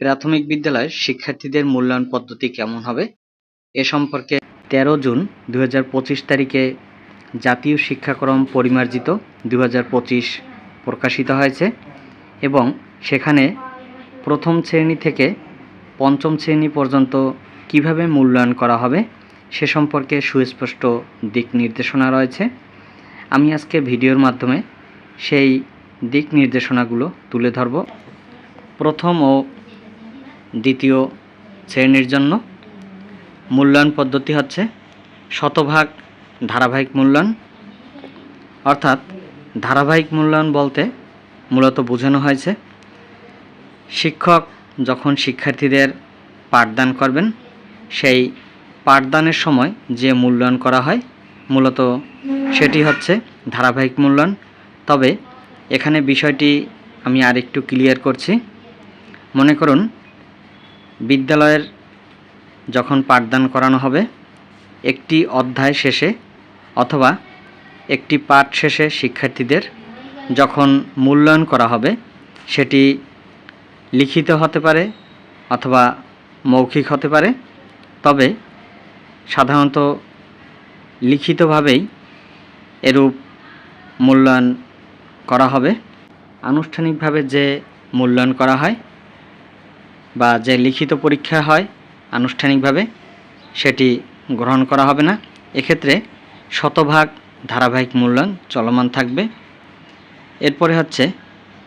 প্রাথমিক বিদ্যালয়ের শিক্ষার্থীদের মূল্যায়ন পদ্ধতি কেমন হবে? এ সম্পর্কে তেরো জুন দু হাজার পঁচিশ তারিখে জাতীয় শিক্ষাক্রম পরিমার্জিত দু হাজার পঁচিশ প্রকাশিত হয়েছে এবং সেখানে প্রথম শ্রেণি থেকে পঞ্চম শ্রেণি পর্যন্ত কীভাবে মূল্যায়ন করা হবে সে সম্পর্কে সুস্পষ্ট দিক নির্দেশনা রয়েছে। আমি আজকে ভিডিওর মাধ্যমে সেই দিক নির্দেশনাগুলো তুলে ধরব। প্রথম ও দ্বিতীয় শ্রেণির জন্য। মূল্যায়ন পদ্ধতি হচ্ছে শতভাগ ধারাবাহিক মূল্যায়ন, অর্থাৎ ধারাবাহিক মূল্যায়ন বলতে মূলত বোঝানো হয়েছে, শিক্ষক যখন শিক্ষার্থীদের পাঠদান করবেন, সেই পাঠদানের সময় যে মূল্যায়ন করা হয়, মূলত সেটি হচ্ছে ধারাবাহিক মূল্যায়ন। তবে এখানে বিষয়টি আমি আরেকটু ক্লিয়ার করছি। মনে করুন বিদ্যালয়ের যখন পাঠদান করানো হবে, একটি অধ্যায় শেষে অথবা একটি পাঠ শেষে শিক্ষার্থীদের যখন মূল্যায়ন করা হবে, সেটি লিখিত হতে পারে অথবা মৌখিক হতে পারে। তবে সাধারণত লিখিতভাবেই এরূপ মূল্যায়ন করা হবে। আনুষ্ঠানিকভাবে যে মূল্যায়ন করা হয় বা যে লিখিত পরীক্ষা হয় আনুষ্ঠানিকভাবে, সেটি গ্রহণ করা হবে না। এক্ষেত্রে শতভাগ ধারাবাহিক মূল্যায়ন চলমান থাকবে। এরপরে হচ্ছে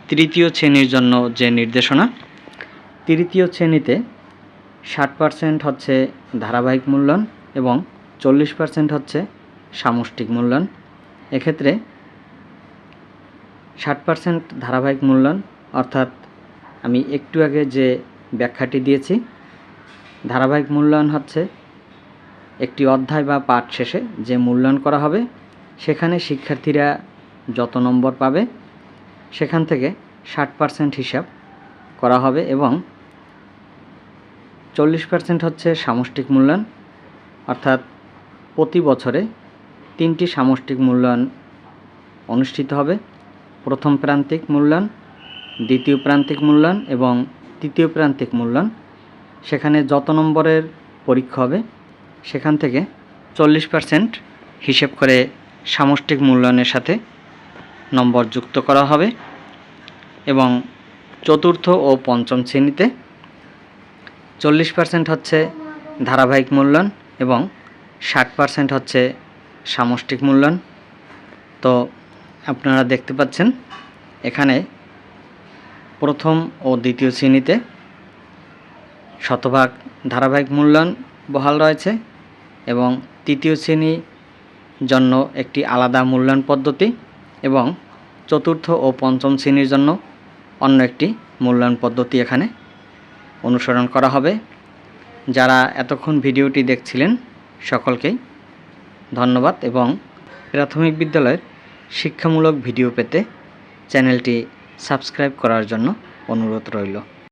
তৃতীয় শ্রেণির জন্য যে নির্দেশনা, তৃতীয় শ্রেণীতে ষাট পার্সেন্ট হচ্ছে ধারাবাহিক মূল্যায়ন এবং চল্লিশ পার্সেন্ট হচ্ছে সামষ্টিক মূল্যায়ন। এক্ষেত্রে ষাট পার্সেন্ট ধারাবাহিক মূল্যায়ন, অর্থাৎ আমি একটু আগে যে ব্যাখ্যাটি দিয়েছি। ধারাবাহিক মূল্যায়ন হচ্ছে একটি অধ্যায় বা পাঠ শেষে যে মূল্যায়ন করা হবে, সেখানে শিক্ষার্থীরা যত নম্বর পাবে, সেখান থেকে ষাট পার্সেন্ট হিসাব করা হবে এবং চল্লিশ পার্সেন্ট হচ্ছে সামষ্টিক মূল্যায়ন, অর্থাৎ প্রতি বছরে তিনটি সামষ্টিক মূল্যায়ন অনুষ্ঠিত হবে। প্রথম প্রান্তিক মূল্যায়ন, দ্বিতীয় প্রান্তিক মূল্যায়ন এবং তৃতীয় প্রান্তিক মূল্যায়ন। সেখানে যত নম্বরের পরীক্ষা হবে, সেখান থেকে চল্লিশ পার্সেন্ট হিসেব করে সামষ্টিক মূল্যায়নের সাথে নম্বর যুক্ত করা হবে এবং চতুর্থ ও পঞ্চম শ্রেণীতে চল্লিশ পার্সেন্ট হচ্ছে ধারাবাহিক মূল্যায়ন এবং ষাট পার্সেন্ট হচ্ছে সামষ্টিক মূল্যায়ন। তো আপনারা দেখতে পাচ্ছেন, এখানে প্রথম ও দ্বিতীয় শ্রেণীতে শতভাগ ধারাবাহিক মূল্যায়ন বহাল রয়েছে এবং তৃতীয় শ্রেণি জন্য একটি আলাদা মূল্যায়ন পদ্ধতি এবং চতুর্থ ও পঞ্চম শ্রেণির জন্য অন্য একটি মূল্যায়ন পদ্ধতি এখানে অনুসরণ করা হবে। যারা এতক্ষণ ভিডিওটি দেখছিলেন, সকলকেই ধন্যবাদ এবং প্রাথমিক বিদ্যালয়ের শিক্ষামূলক ভিডিও পেতে চ্যানেলটি সাবস্ক্রাইব করার জন্য অনুরোধ রইল।